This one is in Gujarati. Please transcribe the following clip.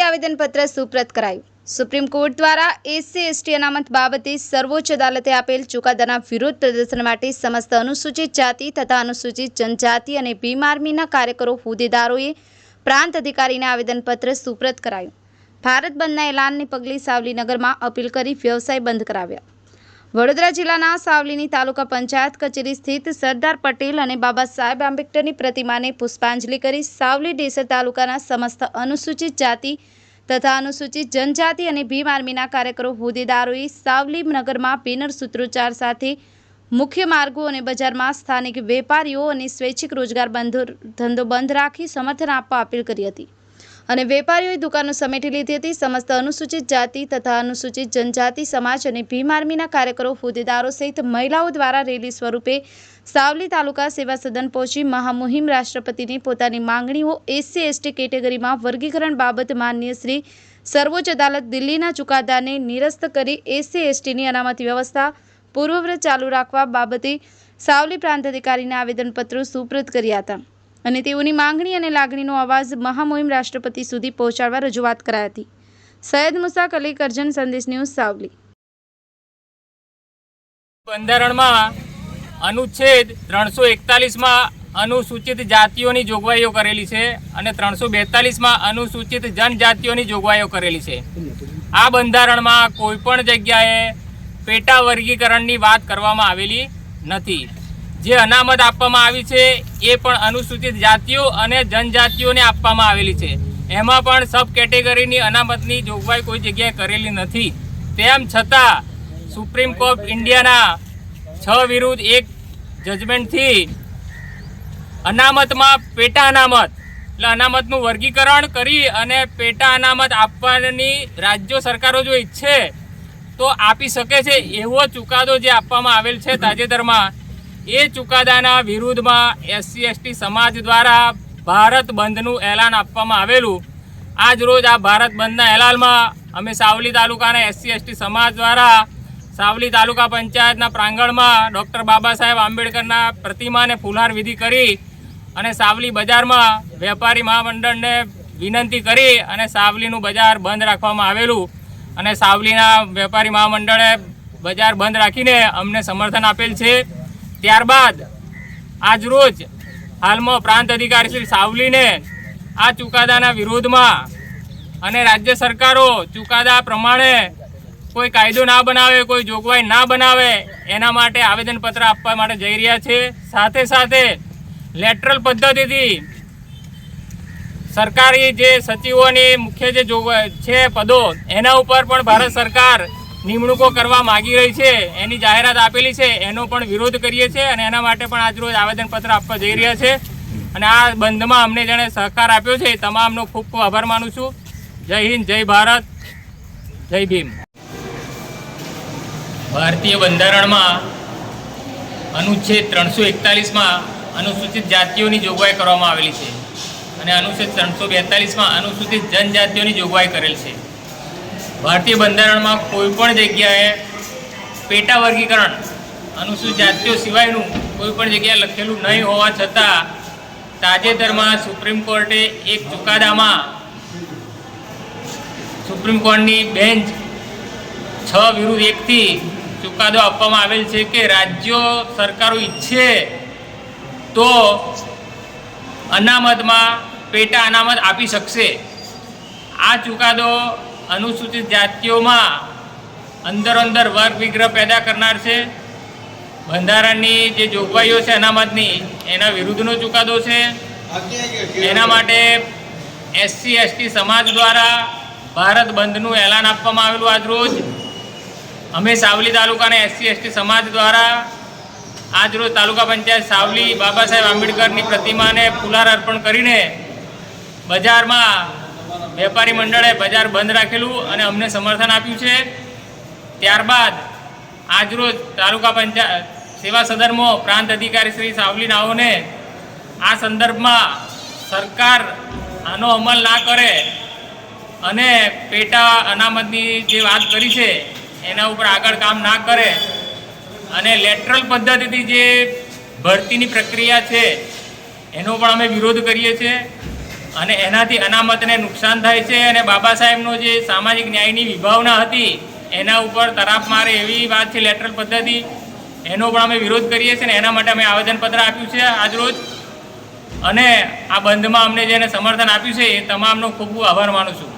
આવેદનપત્ર સુપ્રત કરાયું. સુપ્રીમ કોર્ટ દ્વારા એસસી, એસટી અનામત બાબતે સર્વોચ્ચ અદાલતે આપેલ ચુકાદાના વિરોધ પ્રદર્શન માટે સમસ્ત અનુસૂચિત જાતિ તથા અનુસૂચિત જનજાતિ અને ભીમ આર્મીના કાર્યકરો, હોદ્દેદારોએ પ્રાંત અધિકારીને આવેદનપત્ર સુપ્રત કરાયું. ભારત બંધના એલાનને પગલે સાવલી નગરમાં અપીલ કરી વ્યવસાય બંધ કરાવ્યા. વડોદરા જિલ્લાના સાવલીની તાલુકા પંચાયત કચેરી સ્થિત સરદાર પટેલ અને બાબા સાહેબ આંબેડકરની પ્રતિમાને પુષ્પાંજલિ કરી સાવલી ડેસર તાલુકાના સમસ્ત અનુસૂચિત જાતિ તથા અનુસૂચિત જનજાતિ અને ભીમ આર્મીના કાર્યકરો હોદ્દેદારોએ સાવલી નગરમાં બેનર સૂત્રોચ્ચાર સાથે મુખ્ય માર્ગો અને બજારમાં સ્થાનિક વેપારીઓ અને સ્વૈચ્છિક રોજગાર બંધ ધંધો બંધ રાખી સમર્થન આપવા અપીલ કરી હતી. અને વેપારીઓએ દુકાનો સમેટી લીધી હતી. સમસ્ત અનુસૂચિત જાતિ તથા અનુસૂચિત જનજાતિ, સમાજ અને ભીમ આર્મીના કાર્યકરો, હોદ્દેદારો સહિત મહિલાઓ દ્વારા રેલી સ્વરૂપે સાવલી તાલુકા સેવા સદન પહોંચી મહામુહિમ રાષ્ટ્રપતિને પોતાની માંગણીઓ એસસી એસટી કેટેગરીમાં વર્ગીકરણ બાબત માન્ય શ્રી સર્વોચ્ચ અદાલત દિલ્હીના ચુકાદાને નિરસ્ત કરી એસસી એસટીની અનામત વ્યવસ્થા પૂર્વવ્રત ચાલુ રાખવા બાબતે સાવલી પ્રાંત અધિકારીને આવેદનપત્રો સુપ્રત કર્યા હતા. અને તેઓની માંગણી અને લાગણીનો અવાજ મહામુહિમ રાષ્ટ્રપતિ સુધી પહોંચાડવા રજૂઆત કરાઈ હતી. સૈયદ મુસાક અલી કરજન સંદેશ ન્યૂઝ, સાવલી. બંધારણમાં અનુચ્છેદ ત્રણસો એકતાલીસમાં અનુસૂચિત જાતિઓની જોગવાઈઓ કરેલી છે અને ત્રણસો બેતાલીસમાં અનુસૂચિત જનજાતિઓની જોગવાઈઓ કરેલી છે. આ બંધારણમાં કોઈપણ જગ્યાએ પેટા વર્ગીકરણની વાત કરવામાં આવેલી નથી. જે અનામત આપવામાં આવી છે એ પણ અનુસૂચિત જાતિઓ અને જનજાતિઓને આપવામાં આવેલી છે. એમાં પણ સબ કેટેગરીની અનામતની જોગવાઈ કોઈ જગ્યાએ કરેલી નથી. તેમ છતાં સુપ્રીમ કોર્ટ ઇન્ડિયાના છ વિરુદ્ધ એક જજમેન્ટથી અનામતમાં પેટા અનામત, એટલે અનામતનું વર્ગીકરણ કરી અને પેટા અનામત આપવાની રાજ્યો સરકારો જો ઈચ્છે તો આપી શકે છે. એવો ચુકાદો જે આપવામાં આવેલ છે તાજેતરમાં એ ચુકાદાના વિરુદ્ધમાં એસસી, એસટી સમાજ દ્વારા ભારત બંધનું એલાન આપવામાં આવેલું. આજ રોજ આ ભારત બંધના એલાનમાં અમે સાવલી તાલુકાના એસસી, એસટી સમાજ દ્વારા સાવલી તાલુકા પંચાયતના પ્રાંગણમાં ડૉક્ટર બાબા સાહેબ આંબેડકરના પ્રતિમાને ફુલહાર વિધિ કરી અને સાવલી બજારમાં વેપારી મહામંડળને વિનંતી કરી અને સાવલીનું બજાર બંધ રાખવામાં આવેલું અને સાવલીના વેપારી મહામંડળે બજાર બંધ રાખીને અમને સમર્થન આપેલ છે. ત્યારબાદ આજરોજ હાલમાં પ્રાંત અધિકારી શ્રી સાવલીને આ ચુકાદાના વિરોધમાં અને રાજ્ય સરકારો ચુકાદા પ્રમાણે કોઈ કાયદો ના બનાવે, કોઈ જોગવાઈ ના બનાવે, એના માટે આવેદનપત્ર આપવા માટે જઈ રહ્યા છે. સાથે સાથે લેટરલ પદ્ધતિથી સરકારી જે સચિવોની મુખ્ય જે જોગવાઈ છે, પદો, એના ઉપર પણ ભારત સરકાર નિમણૂકો કરવા માગી રહી છે, એની જાહેરાત આપેલી છે, એનો પણ વિરોધ કરીએ છીએ અને એના માટે પણ આજરોજ આવેદનપત્ર આપવા જઈ રહ્યા છે. અને આ બંધમાં અમને જેણે સહકાર આપ્યો છે તમામનો ખૂબ ખૂબ આભાર માનું છું. જય હિન્દ, જય ભારત, જય ભીમ. ભારતીય બંધારણમાં અનુચ્છેદ ત્રણસો એકતાલીસમાં અનુસૂચિત જાતિઓની જોગવાઈ કરવામાં આવેલી છે અને અનુચ્છેદ ત્રણસો બેતાલીસમાં અનુસૂચિત જનજાતિઓની જોગવાઈ કરેલ છે. ભારતીય બંધારણમાં કોઈ પણ જગ્યાએ પેટા વર્ગીકરણ અનુસૂચિત જાતિઓ સિવાયનું કોઈ પણ જગ્યાએ લખેલું નહીં હોવા છતાં તાજેતરમાં સુપ્રીમ કોર્ટે એક ચુકાદામાં સુપ્રીમ કોર્ટની બેન્ચ છ વિરુદ્ધ એકથી ચુકાદો આપવામાં આવેલ છે કે રાજ્યો સરકારો ઈચ્છે તો અનામતમાં પેટા અનામત આપી શકશે. આ ચુકાદો અનુસૂચિત જાતિઓમાં અંદર અંદર વર્ગ વિગ્રહ પેદા કરનાર છે. બંધારણની જે જોગવાઈઓ છે અનામતની, એના વિરુદ્ધનો ચુકાદો છે. એના માટે એસસી એસટી સમાજ દ્વારા ભારત બંધનું એલાન આપવામાં આવેલું આજરોજ અમે સાવલી તાલુકાના એસસી એસટી સમાજ દ્વારા આજરોજ તાલુકા પંચાયત સાવલી બાબા સાહેબ આંબેડકરની પ્રતિમાને ફુલાર અર્પણ કરીને બજારમાં વેપારી મંડળે બજાર બંધ રાખેલું અને અમને સમર્થન આપ્યું છે. ત્યારબાદ આજરોજ તાલુકા પંચાયત સેવા સદનમાં પ્રાંત અધિકારી શ્રી સાવલી નાઓને આ સંદર્ભમાં સરકાર આનો અમલ ના કરે અને પેટા અનામતની જે વાત કરી છે, એના ઉપર આગળ કામ ના કરે અને લેટરલ પદ્ધતિથી જે ભરતીની પ્રક્રિયા છે, એનો પણ અમે વિરોધ કરીએ છીએ. અને એનાથી અનામતને નુકસાન થાય છે અને બાબા સાહેબનો જે સામાજિક ન્યાયની વિભાવના હતી, એના ઉપર તરાપ મારે એવી વાત છે લેટરલ પદ્ધતિ, એનો પણ અમે વિરોધ કરીએ છીએ ને એના માટે અમે આવેદનપત્ર આપ્યું છે આજરોજ. અને આ બંધમાં અમને જેને સમર્થન આપ્યું છે એ તમામનો ખૂબ આભાર માનું છું.